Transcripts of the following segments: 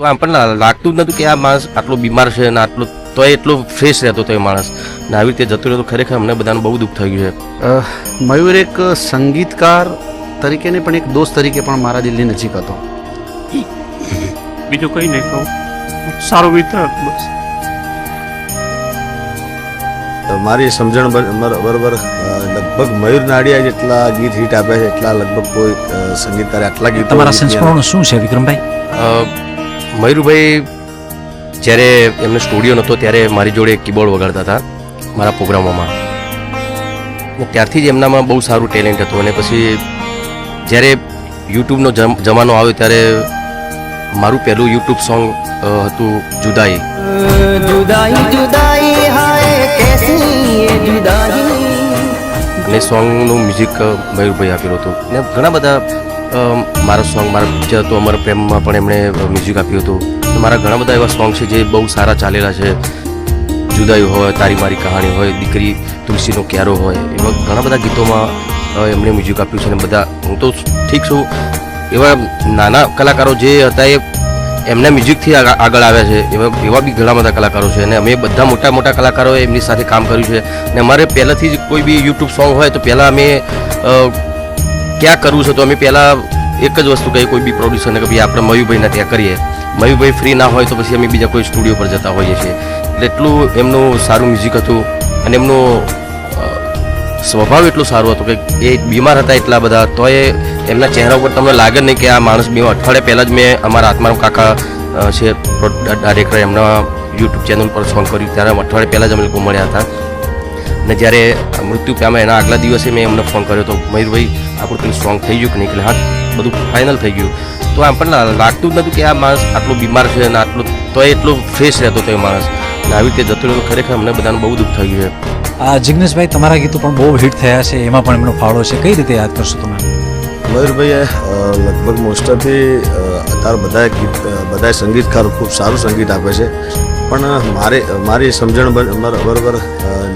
તો આમ પણ લાગતું જ નહોતું કે આ માણસ આટલો બીમાર છે અને આટલો તો એટલો ફ્રેશ રહેતો હતો એ માણસ. ને આવી રીતે જતો રહેતો ખરેખર અમને બધાને બહુ દુઃખ થયું છે. અ, મયુર એક સંગીતકાર તરીકે નહીં પણ એક દોસ્ત તરીકે પણ મારા દિલની નજીક હતો. બીજું કંઈ નહીં કહું. સારો મિત્ર બસ. મારી સમજણ બર- બર- બરોબર લગભગ મયુર નાડિયા જેટલા ગીત હિટ આપ્યા છે એટલા લગભગ કોઈ સંગીતકારે આટલા ગીત તમારા સંસ્મરણો શું છે વિક્રમભાઈ? મયુરભાઈ જ્યારે એમનો સ્ટુડિયો નહોતો ત્યારે મારી જોડે કીબોર્ડ વગાડતા હતા મારા પ્રોગ્રામોમાં. ને ત્યારથી જ એમનામાં બહુ સારું ટેલેન્ટ હતું. અને પછી જ્યારે યુટ્યુબનો જમાનો આવ્યો ત્યારે મારું પહેલું યુટ્યુબ સોંગ હતું જુદાઈ. જુદાઈ સોંગનું મ્યુઝિક મયુરભાઈ આપેલું હતું. ને ઘણા બધા મારા સોંગ મારા પિક્ચર હતું અમર પ્રેમમાં પણ એમણે મ્યુઝિક આપ્યું હતું. મારા ઘણા બધા એવા સોંગ છે જે બહુ સારા ચાલેલા છે. જુદાઈ હોય, તારી મારી કહાણી હોય, દીકરી તુલસીનો ક્યારો હોય, એવા ઘણા બધા ગીતોમાં એમણે મ્યુઝિક આપ્યું છે અને બધા, હું તો ઠીક છું. એવા નાના કલાકારો જે હતા એ એમના મ્યુઝિકથી આગળ આવ્યા છે. એવા એવા બી ઘણા બધા કલાકારો છે અને અમે બધા મોટા મોટા કલાકારોએ એમની સાથે કામ કર્યું છે. અને અમારે પહેલાંથી જ કોઈ બી યુટ્યુબ સોંગ હોય તો પહેલાં અમે ક્યાં કરવું છે? તો અમે પહેલાં એક જ વસ્તુ કહીએ, કોઈ બી પ્રોડ્યુસરને કે ભાઈ આપણે મયુભાઈના ત્યાં કરીએ. મયુભાઈ ફ્રી ના હોય તો પછી અમે બીજા કોઈ સ્ટુડિયો પર જતા હોઈએ છીએ. એટલે એટલું એમનું સારું મ્યુઝિક હતું અને એમનું સ્વભાવ એટલો સારો હતો કે એ બીમાર હતા એટલા બધા, તોય એમના ચહેરા ઉપર તમને લાગે નહીં કે આ માણસ બીમાર. અઠવાડિયા પહેલાં જ મેં અમારા આત્મારામ કાકા છે ડાયરેક્ટર એમના યુટ્યુબ ચેનલ પર સોંગ કર્યું. ત્યારે અઠવાડિયા પહેલાં જ અમે લોકો મળ્યા હતા. અને જ્યારે મૃત્યુ પામ્યા એના આગલા દિવસે મેં એમને ફોન કર્યો હતો મયુરભાઈ આપણું પેલું સ્ટ્રોંગ થઈ ગયું કે નહીં એટલે હા બધું ફાઇનલ થઈ ગયું. તો આમ પણ લાગતું જ નહોતું કે આ માણસ આટલો બીમાર છે અને આટલો તોય એટલો ફ્રેશ રહેતો હતો એ માણસ. અને આવી રીતે જતો રહેતો ખરેખર અમને બધાને બહુ દુઃખ થયું છે. આ જિગ્નેશભાઈ તમારા ગીતો પણ બહુ હિટ થયા છે એમાં પણ એમનો ફાળો છે. કઈ રીતે યાદ કરશો તમે? મયુરભાઈએ લગભગ મોસ્ટ ઓફી અત્યારે બધા ગીત બધા સંગીતકારો ખૂબ સારું સંગીત આપે છે. પણ મારે, મારી સમજણ બર- બર- બરોબર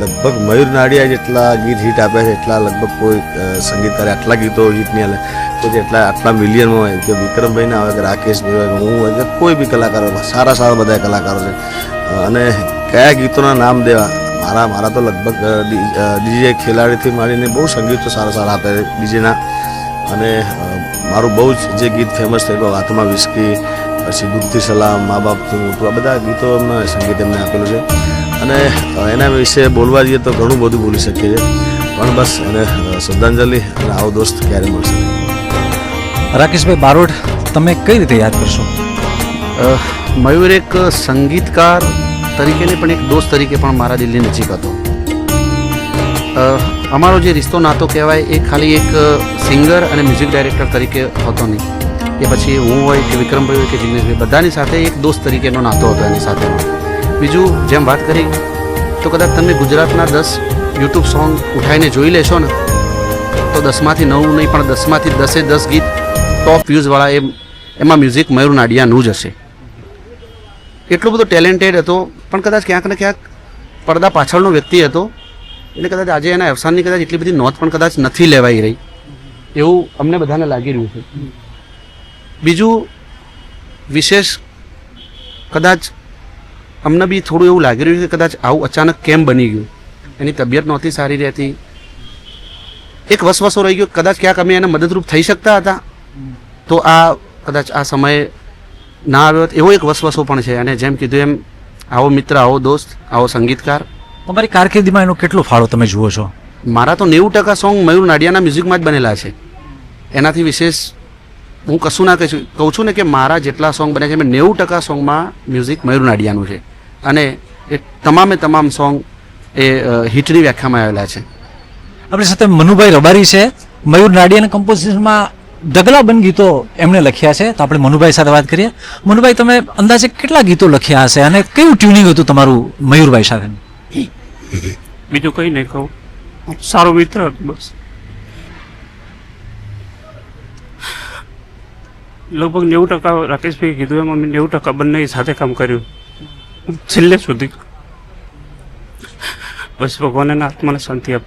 લગભગ મયુર નાડિયા જેટલા ગીત હિટ આપ્યા છે, એટલા લગભગ કોઈ સંગીતકારે આટલા ગીતો હિટ નહીં આલે કોઈ એટલા, આટલા મિલિયનમાં હોય કે વિક્રમભાઈ હોય, કે રાકેશભાઈ હોય, કે હું હોય, કે કોઈ બી કલાકારો, સારા સારા બધા કલાકારો છે. અને કયા ગીતોના નામ દેવા? મારા મારા તો લગભગ ડીજે ખેલાડીથી માંડીને બહુ સંગીતો સારા સારા આપે ડીજેના. અને મારું બહુ જ જે ગીત ફેમસ થયેલું હાથમાં વિસ્કી પછી દુઃખથી સલામ મા બાપથી મોટું આ બધા ગીતો એમને સંગીત એમને આપેલું છે. અને એના વિશે બોલવા જઈએ તો ઘણું બધું બોલી શકીએ છીએ. પણ બસ એને શ્રદ્ધાંજલિ અને આવો દોસ્ત ક્યારે મળશે? રાકેશભાઈ બારોટ તમે કઈ રીતે યાદ કરશો? મયુર એક સંગીતકાર તરીકે નહીં પણ એક દોસ્ત તરીકે પણ મારા દિલની નજીક હતો. અમારો જે રિશ્તો નાતો કહેવાય એ ખાલી એક સિંગર અને મ્યુઝિક ડાયરેક્ટર તરીકે હતો નહીં. કે પછી હું હોય કે વિક્રમભાઈ હોય કે જિગ્નેશભાઈ બધાની સાથે એક દોસ્ત તરીકેનો નાતો હતો એની સાથેનો બીજું, જેમ વાત કરી, તો કદાચ તમે ગુજરાતના દસ યુટ્યુબ સોંગ ઉઠાઈને જોઈ લેશો ને, તો દસમાંથી નવ નહીં, પણ દસમાંથી દસે દસ ગીત ટોપ વ્યૂઝવાળા એ એમાં મ્યુઝિક મયુર નાડિયાનું જ હશે. એટલો બધો ટેલેન્ટેડ હતો, પણ કદાચ ક્યાંક ને ક્યાંક પડદા પાછળનો વ્યક્તિ હતો એટલે કદાચ આજે એના અવસાનની કદાચ એટલી બધી નોંધ પણ કદાચ નથી લેવાઈ રહી. એવું અમને બધાને લાગી રહ્યું છે. બીજું વિશેષ કદાચ અમને બી થોડું એવું લાગી રહ્યું કે કદાચ આવું અચાનક કેમ બની ગયું? એની તબિયત નહોતી સારી રહેતી. એક વસવસો રહી ગયો. કદાચ ક્યાંક અમે એને મદદરૂપ થઈ શકતા હતા. તો આ કદાચ આ સમયે ના આવ્યો એવો એક વસવસો પણ છે. અને જેમ કીધું એમ આવો મિત્ર આવો દોસ્ત આવો સંગીતકાર. તમારી કારકિર્દીમાં એનો કેટલો ફાળો તમે જુઓ છો? મારા તો નેવું ટકા સોંગ મયુર નાડિયાના મ્યુઝિકમાં જ બનેલા છે. એનાથી વિશેષ હું કશું ના કહીશું. કહું છું ને કે મારા જેટલા સોંગ બન્યા છે મેં નેવું ટકા સોંગમાં મ્યુઝિક મયુર નાડિયાનું છે. અને એ તમામે તમામ સોંગ એ હિટની વ્યાખ્યામાં આવેલા છે. આપણી સાથે મનુભાઈ રબારી છે. મયુર નાડિયાના કમ્પોઝિશનમાં ઢગલાબંધ ગીતો એમણે લખ્યા છે. તો આપણે મનુભાઈ સાથે વાત કરીએ. મનુભાઈ તમે અંદાજે કેટલા ગીતો લખ્યા હશે અને કયું ટ્યુનિંગ હતું તમારું મયુરભાઈ સાથે? બીજું કંઈ નહીં કહું. સારો મિત્ર બસ. લગભગ નેવું ટકા રાકેશભાઈ કીધું એમ, અમે નેવું ટકા બંને સાથે કામ કર્યું. છેલ્લે સુધી. બસ ભગવાનના આત્માને શાંતિ આપ.